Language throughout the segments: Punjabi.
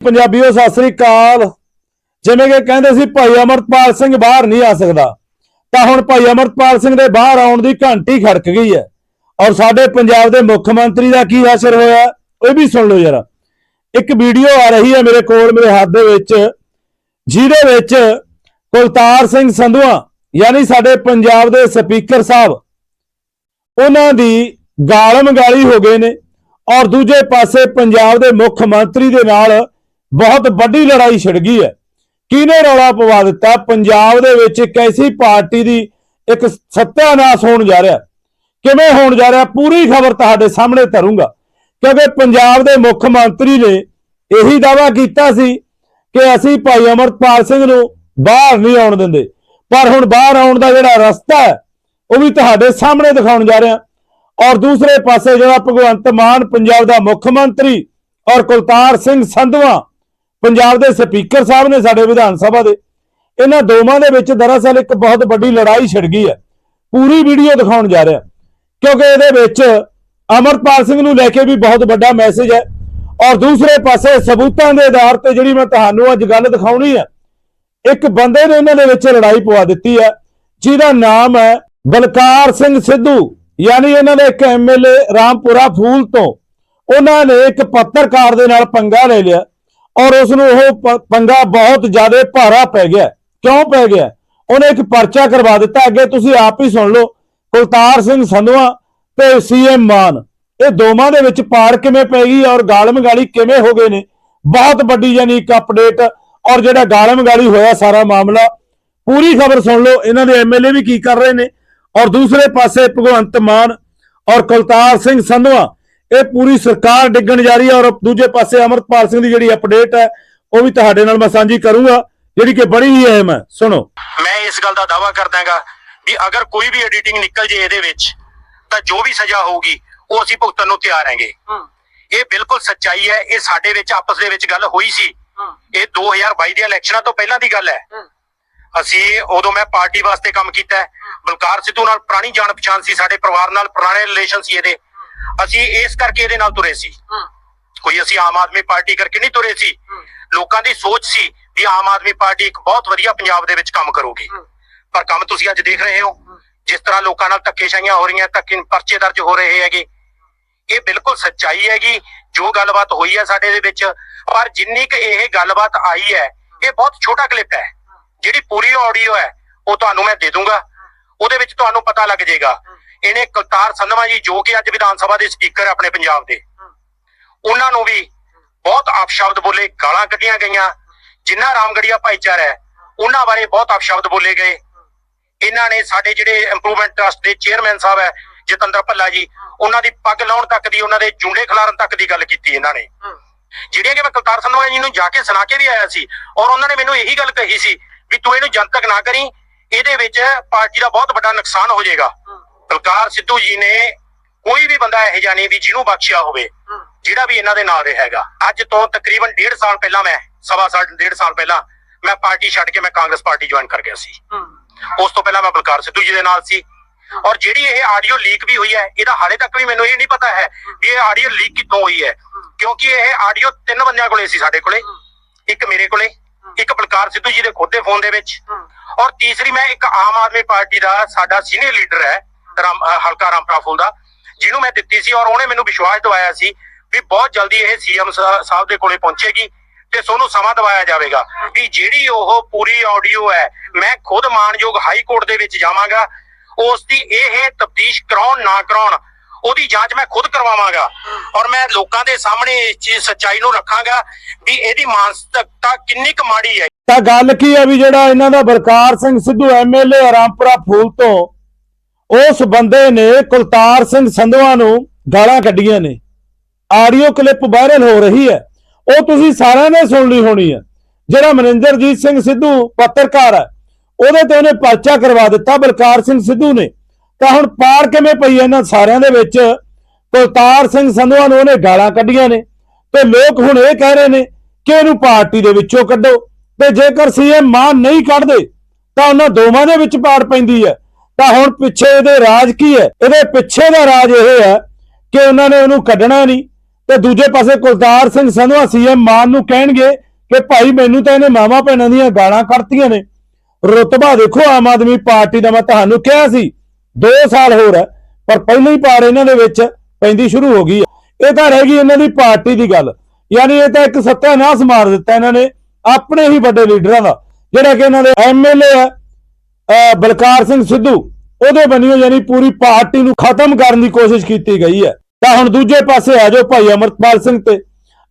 ਪੰਜਾਬੀਓ, ਸਤਿ ਸ੍ਰੀ ਅਕਾਲ। ਜਿਵੇਂ ਕਿ ਕਹਿੰਦੇ ਸੀ, ਭਾਈ ਅਮਰਤਪਾਲ ਸਿੰਘ ਬਾਹਰ ਨਹੀਂ ਆ ਸਕਦਾ। ਤਾਂ ਹੁਣ ਭਾਈ ਅਮਰਤਪਾਲ ਸਿੰਘ ਦੇ ਬਾਹਰ ਆਉਣ ਦੀ ਘੰਟੀ ਖੜਕ ਗਈ ਹੈ। ਔਰ ਸਾਡੇ ਪੰਜਾਬ ਦੇ ਮੁੱਖ ਮੰਤਰੀ ਦਾ ਕੀ ਅਸਰ ਹੋਇਆ ਇਹ ਵੀ ਸੁਣ ਲਓ ਜਰਾ। ਇੱਕ ਵੀਡੀਓ ਆ ਰਹੀ ਹੈ ਮੇਰੇ ਕੋਲ, ਮੇਰੇ ਹੱਥ ਦੇ ਵਿੱਚ, ਜਿਹਦੇ ਵਿੱਚ ਕੁਲਤਾਰ ਸਿੰਘ ਸੰਧਵਾ ਯਾਨੀ ਸਾਡੇ ਪੰਜਾਬ ਦੇ ਸਪੀਕਰ ਸਾਹਿਬ, ਉਹਨਾਂ ਦੀ ਗਾਲਮ ਗਾਲੀ ਹੋ ਗਏ ਨੇ। ਔਰ ਦੂਜੇ ਪਾਸੇ ਪੰਜਾਬ ਦੇ ਮੁੱਖ ਮੰਤਰੀ ਦੇ ਨਾਲ ਬਹੁਤ ਵੱਡੀ ਲੜਾਈ ਛਿੜ ਗਈ ਹੈ। ਕਿਹਨੇ ਰੌਲਾ ਪਵਾ ਦਿੱਤਾ? ਪੰਜਾਬ ਦੇ ਵਿੱਚ ਇੱਕ ਐਸੀ ਪਾਰਟੀ ਦੀ ਇੱਕ ਸੱਤਿਆਨਾਸ਼ ਹੋਣ ਜਾ ਰਿਹਾ। ਕਿਵੇਂ ਹੋਣ ਜਾ ਰਿਹਾ? ਪੂਰੀ ਖਬਰ ਤੁਹਾਡੇ ਸਾਹਮਣੇ ਧਰੂੰਗਾ। ਕਿਉਂਕਿ ਪੰਜਾਬ ਦੇ ਮੁੱਖ ਮੰਤਰੀ ਨੇ ਇਹੀ ਦਾਵਾ ਕੀਤਾ ਸੀ ਕਿ ਅਸੀਂ ਭਾਈ ਅਮਰਪਾਲ ਸਿੰਘ ਨੂੰ ਬਾਹਰ ਨਹੀਂ ਆਉਣ ਦਿੰਦੇ। ਪਰ ਹੁਣ ਬਾਹਰ ਆਉਣ ਦਾ ਜਿਹੜਾ ਰਸਤਾ ਹੈ, ਉਹ ਵੀ ਤੁਹਾਡੇ ਸਾਹਮਣੇ ਦਿਖਾਉਣ ਜਾ ਰਿਹਾ। ਔਰ ਦੂਸਰੇ ਪਾਸੇ ਜਿਹੜਾ ਭਗਵੰਤ ਮਾਨ, ਪੰਜਾਬ ਦਾ ਮੁੱਖ ਮੰਤਰੀ ਔਰ ਕੁਲਤਾਰ ਸਿੰਘ ਸੰਧਵਾ ਪੰਜਾਬ ਦੇ ਸਪੀਕਰ ਸਾਹਿਬ ਨੇ ਸਾਡੇ ਵਿਧਾਨ ਸਭਾ ਦੇ। ਇਹਨਾਂ ਦੋਵਾਂ ਦੇ ਵਿੱਚ ਦਰਅਸਲ ਇੱਕ ਬਹੁਤ ਵੱਡੀ ਲੜਾਈ ਛਿੜ ਗਈ ਹੈ। ਪੂਰੀ ਵੀਡੀਓ ਦਿਖਾਉਣ ਜਾ ਰਿਹਾ। ਕਿਉਂਕਿ ਇਹਦੇ ਵਿੱਚ ਅਮਰਪਾਲ ਸਿੰਘ ਨੂੰ ਲੈ ਕੇ ਵੀ ਬਹੁਤ ਵੱਡਾ ਮੈਸੇਜ ਹੈ। ਔਰ ਦੂਸਰੇ ਪਾਸੇ ਸਬੂਤਾਂ ਦੇ ਆਧਾਰ ਤੇ ਜਿਹੜੀ ਮੈਂ ਤੁਹਾਨੂੰ ਅੱਜ ਗੱਲ ਦਿਖਾਉਣੀ ਹੈ, ਇੱਕ ਬੰਦੇ ਨੇ ਇਹਨਾਂ ਦੇ ਵਿੱਚ ਲੜਾਈ ਪਵਾ ਦਿੱਤੀ ਹੈ, ਜਿਹਦਾ ਨਾਮ ਹੈ ਬਲਕਾਰ ਸਿੰਘ ਸਿੱਧੂ। ਯਾਨੀ ਇਹਨਾਂ ਦੇ ਇੱਕ ਐਮਐਲਏ ਰਾਮਪੁਰਾ ਫੂਲ ਤੋਂ। ਉਹਨਾਂ ਨੇ ਇੱਕ ਪੱਤਰਕਾਰ ਦੇ ਨਾਲ ਪੰਗਾ ਲੈ ਲਿਆ। ਔਰ ਉਸ ਨੂੰ ਉਹ ਪੰਗਾ ਬਹੁਤ ਜ਼ਿਆਦਾ ਭਾਰਾ ਪੈ ਗਿਆ। ਕਿਉਂ ਪੈ ਗਿਆ? ਉਹਨੇ ਇੱਕ ਪਰਚਾ ਕਰਵਾ ਦਿੱਤਾ। ਅੱਗੇ ਤੁਸੀਂ ਆਪ ਹੀ ਸੁਣ ਲਓ। ਕੁਲਤਾਰ ਸਿੰਘ ਸੰਧਵਾ ਤੇ ਸੀਐਮ ਮਾਨ। ਇਹ ਦੋਵਾਂ ਦੇ ਵਿੱਚ ਪਾੜ ਕਿਵੇਂ ਪੈ ਗਈ ਔਰ ਗਾਲਮ ਗਾਲੀ ਕਿਵੇਂ ਹੋ ਗਏ ਨੇ? ਬਹੁਤ ਵੱਡੀ ਯਾਨੀ ਇੱਕ ਅਪਡੇਟ ਔਰ ਜਿਹੜਾ ਗਾਲਮ ਗਾਲੀ ਹੋਇਆ ਸਾਰਾ ਮਾਮਲਾ। ਪੂਰੀ ਖਬਰ ਸੁਣ ਲਓ। ਇਹਨਾਂ ਦੇ ਐਮਐਲਏ ਵੀ ਕੀ ਕਰ ਰਹੇ ਨੇ। ਔਰ ਦੂਸਰੇ ਪਾਸੇ ਭਗਵੰਤ ਮਾਨ ਔਰ ਕੁਲਤਾਰ ਸਿੰਘ ਸੰਧਵਾ ਇਹ ਪੂਰੀ ਸਰਕਾਰ ਡਿੱਗਣ ਜਾ ਰਹੀ ਹੈ ਔਰ ਦੂਜੇ ਪਾਸੇ ਅਮਰਪਾਲ ਸਿੰਘ ਦੀ ਜਿਹੜੀ ਅਪਡੇਟ ਹੈ ਉਹ ਵੀ ਤੁਹਾਡੇ ਨਾਲ ਮੈਂ ਸਾਂਝੀ ਕਰੂੰਗਾ ਜਿਹੜੀ ਕਿ ਬੜੀ ਹੀ ਅਹਿਮ ਹੈ। ਸੁਣੋ। ਮੈਂ ਇਸ ਗੱਲ ਦਾ ਦਾਵਾ ਕਰਦਾਗਾ ਵੀ ਅਗਰ ਕੋਈ ਵੀ ਐਡੀਟਿੰਗ ਨਿਕਲ ਜੇ ਇਹਦੇ ਵਿੱਚ ਤਾਂ ਜੋ ਵੀ ਸਜ਼ਾ ਹੋਊਗੀ ਉਹ ਅਸੀਂ ਭੁਗਤਣ ਨੂੰ ਤਿਆਰ ਹੈਗੇ। ਇਹ ਬਿਲਕੁਲ ਸੱਚਾਈ ਹੈ ਇਹ ਸਾਡੇ ਵਿੱਚ ਆਪਸ ਦੇ ਵਿੱਚ ਗੱਲ ਹੋਈ ਸੀ। ਇਹ 2022 ਦੇ ਇਲੈਕਸ਼ਨਾਂ ਤੋਂ ਪਹਿਲਾਂ ਦੀ ਗੱਲ ਹੈ। ਅਸੀਂ ਉਦੋਂ ਮੈਂ ਪਾਰਟੀ ਵਾਸਤੇ ਕੰਮ ਕੀਤਾ। ਬਲਕਾਰ ਸਿੱਧੂ ਨਾਲ ਪੁਰਾਣੀ ਜਾਣ ਪਛਾਣ ਸੀ ਸਾਡੇ ਪਰਿਵਾਰ ਨਾਲ ਪੁਰਾਣੇ ਰਿਲੇਸ਼ਨ ਸੀ ਇਹਦੇ। ਅਸੀਂ ਇਸ ਕਰਕੇ ਇਹਦੇ ਨਾਲ ਤੁਰੇ ਸੀ। ਕੋਈ ਅਸੀਂ ਆਮ ਆਦਮੀ ਪਾਰਟੀ ਕਰਕੇ ਨਹੀਂ ਤੁਰੇ ਸੀ। ਲੋਕਾਂ ਦੀ ਸੋਚ ਸੀ ਵੀ ਆਮ ਆਦਮੀ ਪਾਰਟੀ ਇੱਕ ਬਹੁਤ ਵਧੀਆ ਪੰਜਾਬ ਦੇ ਵਿੱਚ ਕੰਮ ਕਰੂਗੀ। ਪਰ ਕੰਮ ਤੁਸੀਂ ਅੱਜ ਦੇਖ ਰਹੇ ਹੋ। ਜਿਸ ਤਰ੍ਹਾਂ ਲੋਕਾਂ ਨਾਲ ਧੱਕੇਸ਼ਾਹੀਆਂ ਹੋ ਰਹੀਆਂ ਧੱਕੇ ਪਰਚੇ ਦਰਜ ਹੋ ਰਹੇ ਹੈਗੇ। ਇਹ ਬਿਲਕੁਲ ਸੱਚਾਈ ਹੈਗੀ। ਜੋ ਗੱਲਬਾਤ ਹੋਈ ਹੈ ਸਾਡੇ ਦੇ ਵਿੱਚ ਪਰ ਜਿੰਨੀ ਕੁ ਇਹ ਗੱਲਬਾਤ ਆਈ ਹੈ ਇਹ ਬਹੁਤ ਛੋਟਾ ਕਲਿੱਪ ਹੈ। ਜਿਹੜੀ ਪੂਰੀ ਆਡੀਓ ਹੈ ਉਹ ਤੁਹਾਨੂੰ ਮੈਂ ਦੇ ਦੂੰਗਾ। ਉਹਦੇ ਵਿੱਚ ਤੁਹਾਨੂੰ ਪਤਾ ਲੱਗ ਜਾਏਗਾ। ਇਹਨੇ ਕੁਲਤਾਰ ਸੰਧਵਾ ਜੀ, ਜੋ ਕਿ ਅੱਜ ਵਿਧਾਨ ਸਭਾ ਦੇ ਸਪੀਕਰ ਆਪਣੇ ਪੰਜਾਬ ਦੇ, ਉਹਨਾਂ ਨੂੰ ਵੀ ਬਹੁਤ ਆਪਸ਼ਬਦ ਬੋਲੇ, ਗਾਲਾਂ ਕੱਢੀਆਂ ਗਈਆਂ। ਜਿੰਨਾ ਰਾਮਗੜੀਆ ਭਾਈਚਾਰਾ ਹੈ, ਉਹਨਾਂ ਬਾਰੇ ਬਹੁਤ ਆਪਸ਼ਬਦ ਬੋਲੇ ਗਏ। ਇਹਨਾਂ ਨੇ ਸਾਡੇ ਜਿਹੜੇ ਇੰਪਰੂਵਮੈਂਟ ਟਰਸਟ ਦੇ ਚੇਅਰਮੈਨ ਸਾਹਿਬ ਹੈ, ਜਤਿੰਦਰ ਭੱਲਾ ਜੀ, ਉਹਨਾਂ ਦੀ ਪੱਗ ਲਾਉਣ ਤੱਕ ਦੀ, ਉਹਨਾਂ ਦੇ ਜੁੰਡੇ ਖਿਲਾਰਨ ਤੱਕ ਦੀ ਗੱਲ ਕੀਤੀ ਇਹਨਾਂ ਨੇ। ਜਿਹੜੀਆਂ ਕਿ ਮੈਂ ਕੁਲਤਾਰ ਸੰਧਵਾ ਜੀ ਨੂੰ ਜਾ ਕੇ ਸੁਣਾ ਕੇ ਵੀ ਆਇਆ ਸੀ, ਔਰ ਉਹਨਾਂ ਨੇ ਮੈਨੂੰ ਇਹੀ ਗੱਲ ਕਹੀ ਸੀ ਵੀ ਤੂੰ ਇਹਨੂੰ ਜਨਤਕ ਨਾ ਕਰੀ, ਇਹਦੇ ਵਿੱਚ ਪਾਰਟੀ ਦਾ ਬਹੁਤ ਵੱਡਾ ਨੁਕਸਾਨ ਹੋ ਜਾਏਗਾ। ਬਲਕਾਰ ਸਿੱਧੂ ਜੀ ਨੇ ਕੋਈ ਵੀ ਬੰਦਾ ਇਹੋ ਨਹੀਂ ਵੀ ਜਿਹਨੂੰ ਬਖਸ਼ਿਆ ਹੋਵੇ ਜਿਹੜਾ ਵੀ ਇਹਨਾਂ ਦੇ ਨਾਲ ਰਿਹਾ ਹੈਗਾ ਅੱਜ ਤੋਂ ਤਕਰੀਬਨ 1.5 ਸਾਲ ਪਹਿਲਾਂ ਮੈਂ ਸਵਾ ਸਾਲ 1.5 ਸਾਲ ਪਹਿਲਾਂ ਮੈਂ ਪਾਰਟੀ ਛੱਡ ਕੇ ਮੈਂ ਕਾਂਗਰਸ ਪਾਰਟੀ ਜੁਆਇਨ ਕਰ ਗਿਆ ਸੀ। ਉਸ ਤੋਂ ਪਹਿਲਾਂ ਮੈਂ ਬਲਕਾਰ ਸਿੱਧੂ ਜੀ ਦੇ ਨਾਲ ਸੀ। ਔਰ ਜਿਹੜੀ ਇਹ ਆਡੀਓ ਲੀਕ ਵੀ ਹੋਈ ਹੈ ਇਹਦਾ ਹਾਲੇ ਤੱਕ ਵੀ ਮੈਨੂੰ ਇਹ ਨਹੀਂ ਪਤਾ ਹੈ ਵੀ ਇਹ ਆਡੀਓ ਲੀਕ ਕਿੱਥੋਂ ਹੋਈ ਹੈ। ਕਿਉਂਕਿ ਇਹ ਆਡੀਓ ਤਿੰਨ ਬੰਦਿਆਂ ਕੋਲੇ ਸੀ ਸਾਡੇ ਕੋਲੇ। ਇੱਕ ਮੇਰੇ ਕੋਲੇ ਇੱਕ ਬਲਕਾਰ ਸਿੱਧੂ ਜੀ ਦੇ ਖੁਦ ਦੇ ਫੋਨ ਦੇ ਵਿੱਚ। ਔਰ ਤੀਸਰੀ ਮੈਂ ਇੱਕ ਆਮ ਆਦਮੀ ਪਾਰਟੀ ਦਾ ਸਾਡਾ ਸੀਨੀਅਰ ਲੀਡਰ ਹੈ। ਹਲਕਾ ਰਾਮਪੁਰਾ ਫੂਲ ਦਾ ਜਿਹਨੂੰ ਮੈਂ ਦਿੱਤੀ ਸੀ ਔਰ ਉਹਨੇ ਮੈਨੂੰ ਵਿਸ਼ਵਾਸ ਦਿਵਾਇਆ ਸੀ ਵੀ ਬਹੁਤ ਜਲਦੀ ਇਹ ਸੀਐਮ ਸਾਹਿਬ ਦੇ ਕੋਲੇ ਪਹੁੰਚੇਗੀ ਤੇ ਸੋਨੂੰ ਸਮਾਂ ਦਿਵਾਇਆ ਜਾਵੇਗਾ। ਵੀ ਜਿਹੜੀ ਉਹ ਪੂਰੀ ਆਡੀਓ ਹੈ, ਮੈਂ ਖੁਦ ਮਾਨਯੋਗ ਹਾਈ ਕੋਰਟ ਦੇ ਵਿੱਚ ਜਾਵਾਂਗਾ, ਉਸ ਦੀ ਇਹ ਤਫਤੀਸ਼ ਕਰਾਉਣ ਨਾ ਕਰਾਉਣ, ਉਹਦੀ ਜਾਂਚ ਮੈਂ ਖੁਦ ਕਰਵਾਵਾਂਗਾ। ਔਰ ਮੈਂ ਲੋਕਾਂ ਦੇ ਸਾਹਮਣੇ ਇਸ ਚੀਜ਼ ਸੱਚਾਈ ਨੂੰ ਰੱਖਾਂਗਾ ਵੀ ਇਹਦੀ ਮਾਨਸਿਕਤਾ ਕਿੰਨੀ ਕੁ ਮਾੜੀ ਹੈ। ਤਾਂ ਗੱਲ ਕੀ ਹੈ ਵੀ ਜਿਹੜਾ ਇਹਨਾਂ ਦਾ ਬਲਕਾਰ ਸਿੰਘ ਸਿੱਧੂ ਐਮਐਲਏ ਰਾਮਪੁਰਾ ਫੂਲ ਤੋਂ ਉਸ ਬੰਦੇ ਨੇ ਕੁਲਤਾਰ ਸਿੰਘ ਸੰਧਵਾ ਨੂੰ ਗਾਲਾਂ ਕੱਢੀਆਂ ਨੇ। ਆਡੀਓ ਕਲਿੱਪ ਵਾਇਰਲ ਹੋ ਰਹੀ ਹੈ। ਉਹ ਤੁਸੀਂ ਸਾਰਿਆਂ ਨੇ ਸੁਣ ਲਈ ਹੋਣੀ ਹੈ। ਜਿਹੜਾ ਮਨਿੰਦਰਜੀਤ ਸਿੰਘ ਸਿੱਧੂ ਪੱਤਰਕਾਰ ਹੈ, ਉਹਦੇ ਤੇ ਉਹਨੇ ਪਰਚਾ ਕਰਵਾ ਦਿੱਤਾ ਬਲਕਾਰ ਸਿੰਘ ਸਿੱਧੂ ਨੇ। ਤਾਂ ਹੁਣ ਪਾਰ ਕਿਵੇਂ ਪਈ ਹੈ ਇਹਨਾਂ ਸਾਰਿਆਂ ਦੇ ਵਿੱਚ? ਕੁਲਤਾਰ ਸਿੰਘ ਸੰਧਵਾ ਨੂੰ ਉਹਨੇ ਗਾਲਾਂ ਕੱਢੀਆਂ ਨੇ ਤੇ ਲੋਕ ਹੁਣ ਇਹ ਕਹਿ ਰਹੇ ਨੇ ਕਿ ਇਹਨੂੰ ਪਾਰਟੀ ਦੇ ਵਿੱਚੋਂ ਕੱਢੋ ਤੇ ਜੇਕਰ ਸੀਐਮ ਮਾਨ ਨਹੀਂ ਕੱਢਦੇ, ਤਾਂ ਉਹਨਾਂ ਦੋਵਾਂ ਦੇ ਵਿੱਚ ਪਾੜ ਪੈਂਦੀ ਹੈ। ਤਾਂ ਹੁਣ ਪਿੱਛੇ ਇਹਦੇ ਰਾਜ ਕੀ ਹੈ? ਇਹਦੇ ਪਿੱਛੇ ਦਾ ਰਾਜ ਇਹ ਹੈ ਕਿ ਉਹਨਾਂ ਨੇ ਉਹਨੂੰ ਕੱਢਣਾ ਨਹੀਂ। ਤੇ ਦੂਜੇ ਪਾਸੇ ਕੁਲਤਾਰ ਸਿੰਘ ਸੰਧਵਾ ਸੀਐਮ ਮਾਨ ਨੂੰ ਕਹਿਣਗੇ ਕਿ ਭਾਈ ਮੈਨੂੰ ਤਾਂ ਇਹਨੇ ਮਾਵਾ ਭੈਣਾਂ ਦੀਆਂ ਗਾਲਾਂ ਕੱਢਤੀਆਂ ਨੇ। ਰੁਤਬਾ ਦੇਖੋ, ਆਮ ਆਦਮੀ ਪਾਰਟੀ ਦਾ ਮੈਂ ਤੁਹਾਨੂੰ ਕਿਹਾ ਸੀ 2 ਸਾਲ ਹੋਰ ਹੈ, ਪਰ ਪਹਿਲੀ ਪਾਰ ਇਹਨਾਂ ਦੇ ਵਿੱਚ ਪੈਂਦੀ ਸ਼ੁਰੂ ਹੋ ਗਈ ਹੈ। ਇਹ ਤਾਂ ਰਹਿ ਗਈ ਇਹਨਾਂ ਦੀ ਪਾਰਟੀ ਦੀ ਗੱਲ। ਯਾਨੀ ਇਹ ਤਾਂ ਇੱਕ ਸੱਤਾ ਸੱਤਿਆਨਾਸ਼ ਮਾਰ ਦਿੱਤਾ ਇਹਨਾਂ ਨੇ, ਆਪਣੇ ਹੀ ਵੱਡੇ ਲੀਡਰਾਂ ਦਾ, ਜਿਹੜਾ ਕਿ ਇਹਨਾਂ ਦੇ ਐਮਐਲਏ ਹੈ। ਬਲਕਾਰ ਸਿੰਘ ਸਿੱਧੂ, ਉਹਦੇ ਬਣੀਓ ਯਾਨੀ ਪੂਰੀ ਪਾਰਟੀ ਨੂੰ ਖਤਮ ਕਰਨ ਦੀ ਕੋਸ਼ਿਸ਼ ਕੀਤੀ ਗਈ ਹੈ। ਤਾਂ ਹੁਣ ਦੂਜੇ ਪਾਸੇ ਆ ਜਾਓ ਭਾਈ ਅਮਰਤਪਾਲ ਸਿੰਘ ਤੇ।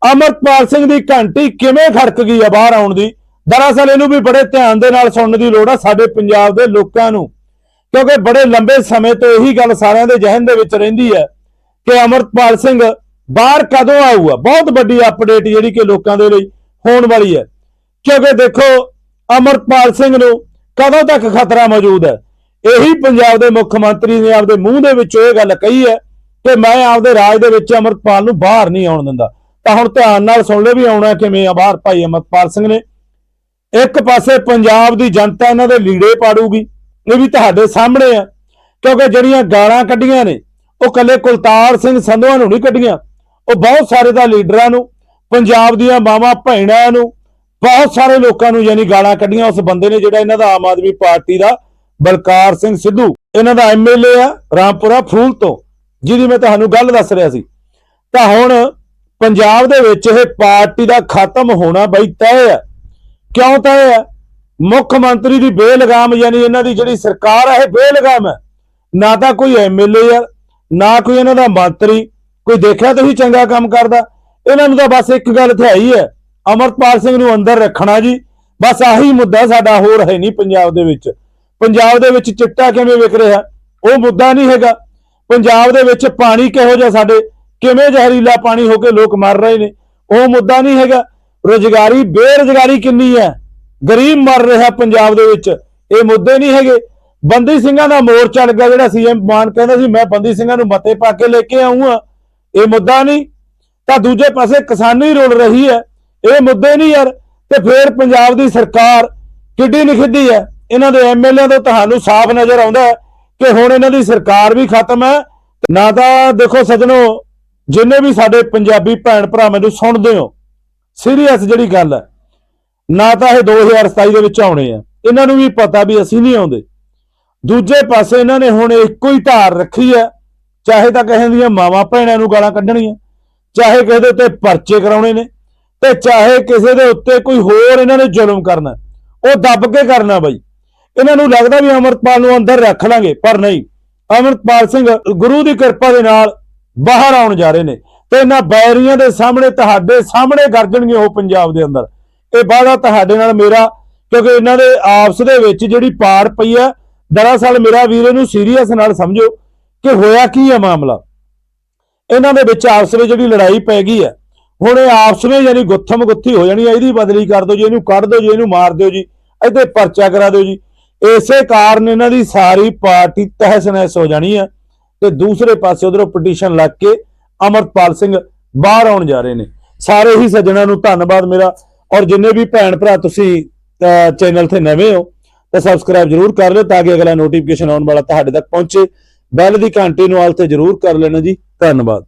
ਅਮਰਤਪਾਲ ਸਿੰਘ ਦੀ ਘੰਟੀ ਕਿਵੇਂ ਖੜਕ ਗਈ ਆ ਬਾਹਰ ਆਉਣ ਦੀ? ਦਰਅਸਲ ਇਹਨੂੰ ਵੀ ਬੜੇ ਧਿਆਨ ਦੇ ਨਾਲ ਸੁਣਨ ਦੀ ਲੋੜ ਆ ਸਾਡੇ ਪੰਜਾਬ ਦੇ ਲੋਕਾਂ ਨੂੰ। ਕਿਉਂਕਿ ਬੜੇ ਲੰਬੇ ਸਮੇਂ ਤੋਂ ਇਹੀ ਗੱਲ ਸਾਰਿਆਂ ਦੇ ਜ਼ਿਹਨ ਦੇ ਵਿੱਚ ਰਹਿੰਦੀ ਹੈ ਕਿ ਅਮਰਤਪਾਲ ਸਿੰਘ ਬਾਹਰ ਕਦੋਂ ਆਊਗਾ? ਬਹੁਤ ਵੱਡੀ ਅਪਡੇਟ ਜਿਹੜੀ ਕਿ ਲੋਕਾਂ ਦੇ ਲਈ ਹੋਣ ਵਾਲੀ ਹੈ। ਕਿਉਂਕਿ ਦੇਖੋ, ਅਮਰਤਪਾਲ ਸਿੰਘ ਨੂੰ ਕਦੋਂ ਤੱਕ ਖਤਰਾ ਮੌਜੂਦ ਹੈ? ਇਹੀ ਪੰਜਾਬ ਦੇ ਮੁੱਖ ਮੰਤਰੀ ਨੇ ਆਪਦੇ ਮੂੰਹ ਦੇ ਵਿੱਚੋਂ ਇਹ ਗੱਲ ਕਹੀ ਹੈ ਕਿ ਮੈਂ ਆਪਦੇ ਰਾਜ ਦੇ ਵਿੱਚ ਅਮਰਤਪਾਲ ਨੂੰ ਬਾਹਰ ਨਹੀਂ ਆਉਣ ਦਿੰਦਾ। ਤਾਂ ਹੁਣ ਧਿਆਨ ਨਾਲ ਸੁਣ ਲੈ ਵੀ ਆਉਣਾ ਕਿਵੇਂ ਆ। ਬਾਹਰ ਭਾਈ ਅਮਰਤਪਾਲ ਸਿੰਘ ਨੇ। ਇੱਕ ਪਾਸੇ ਪੰਜਾਬ ਦੀ ਜਨਤਾ ਇਹਨਾਂ ਦੇ ਲੀੜੇ ਪਾੜੂਗੀ। ਇਹ ਵੀ ਤੁਹਾਡੇ ਸਾਹਮਣੇ ਆ। ਕਿਉਂਕਿ ਜਿਹੜੀਆਂ ਗਾਲਾਂ ਕੱਢੀਆਂ ਨੇ, ਉਹ ਕੱਲੇ ਕੁਲਤਾਰ ਸਿੰਘ ਸੰਧਵਾ ਨੂੰ ਨਹੀਂ ਕੱਢੀਆਂ। ਉਹ ਬਹੁਤ ਸਾਰੇ ਦਾ ਲੀਡਰਾਂ ਨੂੰ, ਪੰਜਾਬ ਦੀਆਂ ਮਾਵਾਂ, ਭੈਣਾਂ ਨੂੰ ਬਹੁਤ ਸਾਰੇ ਲੋਕਾਂ ਨੂੰ ਯਾਨੀ ਗਾਲਾਂ ਕੱਢੀਆਂ ਉਸ ਬੰਦੇ ਨੇ ਜਿਹੜਾ ਇਹਨਾਂ ਦਾ ਆਮ ਆਦਮੀ ਪਾਰਟੀ ਦਾ ਬਲਕਾਰ ਸਿੰਘ ਸਿੱਧੂ। ਇਹਨਾਂ ਦਾ ਐਮਐਲਏ ਆ ਰਾਮਪੁਰਾ ਫੂਲ ਤੋਂ, ਜਿਹਦੀ ਮੈਂ ਤੁਹਾਨੂੰ ਗੱਲ ਦੱਸ ਰਿਹਾ ਸੀ। ਤਾਂ ਹੁਣ ਪੰਜਾਬ ਦੇ ਵਿੱਚ ਇਹ ਪਾਰਟੀ ਦਾ ਖਤਮ ਹੋਣਾ ਬਈ ਤੈਅ ਹੈ ਕਿਉਂ ਤੈਅ ਹੈ ਮੁੱਖ ਮੰਤਰੀ ਦੀ ਬੇਲਗਾਮ ਯਾਨੀ ਇਹਨਾਂ ਦੀ ਜਿਹੜੀ ਸਰਕਾਰ ਹੈ ਇਹ ਬੇਲਗਾਮ ਹੈ ਨਾ ਤਾਂ ਕੋਈ ਐਮਐਲਏ ਹੈ ਨਾ ਕੋਈ ਇਹਨਾਂ ਦਾ ਮੰਤਰੀ। ਕੋਈ ਦੇਖਿਆ ਤੁਸੀਂ ਚੰਗਾ ਕੰਮ ਕਰਦਾ? ਇਹਨਾਂ ਨੂੰ ਤਾਂ ਬਸ ਇੱਕ ਗੱਲ ਤਾਂ ਹੈ ਹੀ ਹੈ ਅਮਰਪਾਲ ਸਿੰਘ ਨੂੰ ਅੰਦਰ ਰੱਖਣਾ ਜੀ। ਬਸ ਆਹੀ ਮੁੱਦਾ ਸਾਡਾ ਹੋਰ ਹੈ ਨਹੀਂ ਪੰਜਾਬ ਦੇ ਵਿੱਚ। ਪੰਜਾਬ ਦੇ ਵਿੱਚ ਚਿੱਟਾ ਕਿਵੇਂ ਵਿਕ ਰਿਹਾ? ਉਹ ਮੁੱਦਾ ਨਹੀਂ ਹੈਗਾ। ਪੰਜਾਬ ਦੇ ਵਿੱਚ ਪਾਣੀ ਕਿਹੋ ਜਿਹਾ ਸਾਡੇ, ਕਿਵੇਂ ਜ਼ਹਿਰੀਲਾ ਪਾਣੀ ਹੋ ਕੇ ਲੋਕ ਮਰ ਰਹੇ ਨੇ? ਉਹ ਮੁੱਦਾ ਨਹੀਂ ਹੈਗਾ। ਰੋਜ਼ਗਾਰੀ, ਬੇਰੁਜ਼ਗਾਰੀ ਕਿੰਨੀ ਹੈ? ਗਰੀਬ ਮਰ ਰਿਹਾ ਪੰਜਾਬ ਦੇ ਵਿੱਚ। ਇਹ ਮੁੱਦੇ ਨਹੀਂ ਹੈਗੇ। ਬੰਦੀ ਸਿੰਘਾਂ ਦਾ ਮੋਰਚਾ ਲੱਗਾ ਜਿਹੜਾ ਸੀਐਮ ਮਾਨ ਕਹਿੰਦਾ ਸੀ, ਮੈਂ ਬੰਦੀ ਸਿੰਘਾਂ ਨੂੰ ਮਤੇ ਪਾ ਕੇ ਲੈ ਕੇ ਆਉਂਗਾ ਇਹ ਮੁੱਦਾ ਨਹੀਂ। ਤਾਂ ਦੂਜੇ ਪਾਸੇ ਕਿਸਾਨੀ ਰੋਲ ਰਹੀ ਹੈ। ਇਹ ਮੁੱਦੇ ਨਹੀਂ ਯਾਰ, ਤੇ ਫੇਰ ਪੰਜਾਬ ਦੀ ਸਰਕਾਰ ਕਿੱਡੀ ਨਿਖਿੱਦੀ ਹੈ? ਇਹਨਾਂ ਦੇ ਐਮਐਲਏ ਤੋਂ ਤੁਹਾਨੂੰ ਸਾਫ਼ ਨਜ਼ਰ ਆਉਂਦਾ ਹੈ ਕਿ ਹੁਣ ਇਹਨਾਂ ਦੀ ਸਰਕਾਰ ਵੀ ਖਤਮ ਹੈ। ਨਾ ਤਾਂ ਦੇਖੋ ਸਜਣੋ, ਜਿੰਨੇ ਵੀ ਸਾਡੇ ਪੰਜਾਬੀ ਭੈਣ ਭਰਾ ਮੈਨੂੰ ਸੁਣਦੇ ਹੋ ਸੀਰੀਅਸ ਜਿਹੜੀ ਗੱਲ ਹੈ, ਨਾ ਤਾਂ ਇਹ 2027 ਦੇ ਵਿੱਚ ਆਉਣੇ ਆ। ਇਹਨਾਂ ਨੂੰ ਵੀ ਪਤਾ ਵੀ ਅਸੀਂ ਨਹੀਂ ਆਉਂਦੇ। ਦੂਜੇ ਪਾਸੇ ਇਹਨਾਂ ਨੇ ਹੁਣ ਇੱਕੋ ਹੀ ਧਾਰ ਰੱਖੀ ਹੈ, ਚਾਹੇ ਤਾਂ ਕਿਸੇ ਦੀਆਂ ਮਾਵਾਂ ਭੈਣਾਂ ਨੂੰ ਗਾਲਾਂ ਕੱਢਣੀਆਂ, ਚਾਹੇ ਕਿਸੇ ਦੇ ਉੱਤੇ ਪਰਚੇ ਕਰਾਉਣੇ ਨੇ। ਤੇ ਚਾਹੇ ਕਿਸੇ ਦੇ ਉੱਤੇ ਕੋਈ ਹੋਰ ਇਹਨਾਂ ਨੇ ਜ਼ੁਲਮ ਕਰਨਾ, ਉਹ ਦੱਬ ਕੇ ਕਰਨਾ ਬਾਈ। ਇਹਨਾਂ ਨੂੰ ਲੱਗਦਾ ਵੀ ਅਮਰਤਪਾਲ ਨੂੰ ਅੰਦਰ ਰੱਖ ਲਾਂਗੇ, ਪਰ ਨਹੀਂ। ਅਮਰਤਪਾਲ ਸਿੰਘ ਗੁਰੂ ਦੀ ਕਿਰਪਾ ਦੇ ਨਾਲ ਬਾਹਰ ਆਉਣ ਜਾ ਰਹੇ ਨੇ ਤੇ ਇਹਨਾਂ ਬੈਰੀਆਂ ਦੇ ਸਾਹਮਣੇ, ਤੁਹਾਡੇ ਸਾਹਮਣੇ ਗਰਜਣਗੇ ਉਹ ਪੰਜਾਬ ਦੇ ਅੰਦਰ। ਇਹ ਵਾਅਦਾ ਤੁਹਾਡੇ ਨਾਲ ਮੇਰਾ, ਕਿਉਂਕਿ ਇਹਨਾਂ ਦੇ ਆਪਸ ਦੇ ਵਿੱਚ ਜਿਹੜੀ ਪਾੜ ਪਈ ਹੈ, ਦਰਅਸਲ ਮੇਰਾ ਵੀਰ ਇਹਨੂੰ ਸੀਰੀਅਸ ਨਾਲ ਸਮਝੋ ਕਿ ਹੋਇਆ ਕੀ ਹੈ ਮਾਮਲਾ। ਇਹਨਾਂ ਦੇ ਵਿੱਚ ਆਪਸ ਵਿੱਚ ਜਿਹੜੀ ਲੜਾਈ ਪੈ ਗਈ ਹੈ ਹੁਣ ਇਹ ਆਪਸ ਵਿੱਚ ਯਾਨੀ ਗੁੱਥਮ ਗੁੱਥੀ ਹੋ ਜਾਣੀ ਹੈ ਇਹਦੀ ਬਦਲੀ ਕਰ ਦਿਓ ਜੀ, ਇਹਨੂੰ ਕੱਢ ਦਿਓ ਜੀ, ਇਹਨੂੰ ਮਾਰ ਦਿਓ ਜੀ ਇੱਥੇ ਪਰਚਾ ਕਰਾ ਦਿਓ ਜੀ। ਇਸੇ ਕਾਰਨ ਇਹਨਾਂ ਦੀ ਸਾਰੀ ਪਾਰਟੀ ਤਹਿਸ ਨਹਿਸ ਹੋ ਜਾਣੀ ਹੈ ਤੇ ਦੂਸਰੇ ਪਾਸੇ ਉਧਰੋਂ ਪਟੀਸ਼ਨ ਲੱਗ ਕੇ ਅਮਰਪਾਲ ਸਿੰਘ ਬਾਹਰ ਆਉਣ ਜਾ ਰਹੇ ਨੇ। ਸਾਰੇ ਹੀ ਸੱਜਣਾਂ ਨੂੰ ਧੰਨਵਾਦ ਮੇਰਾ। ਔਰ ਜਿੰਨੇ ਵੀ ਭੈਣ ਭਰਾ ਤੁਸੀਂ ਚੈਨਲ ਤੇ ਨਵੇਂ ਹੋ, ਤਾਂ ਸਬਸਕ੍ਰਾਈਬ ਜਰੂਰ ਕਰ ਲਿਓ ਤਾਂ ਕਿ ਅਗਲਾ ਨੋਟੀਫਿਕੇਸ਼ਨ ਆਉਣ ਵਾਲਾ ਤੁਹਾਡੇ ਤੱਕ ਪਹੁੰਚੇ। ਬੈਲ ਦੀ ਘੰਟੀ ਨੂੰ ਆਲ ਤੇ ਜਰੂਰ ਕਰ ਲੈਣਾ ਜੀ। ਧੰਨਵਾਦ।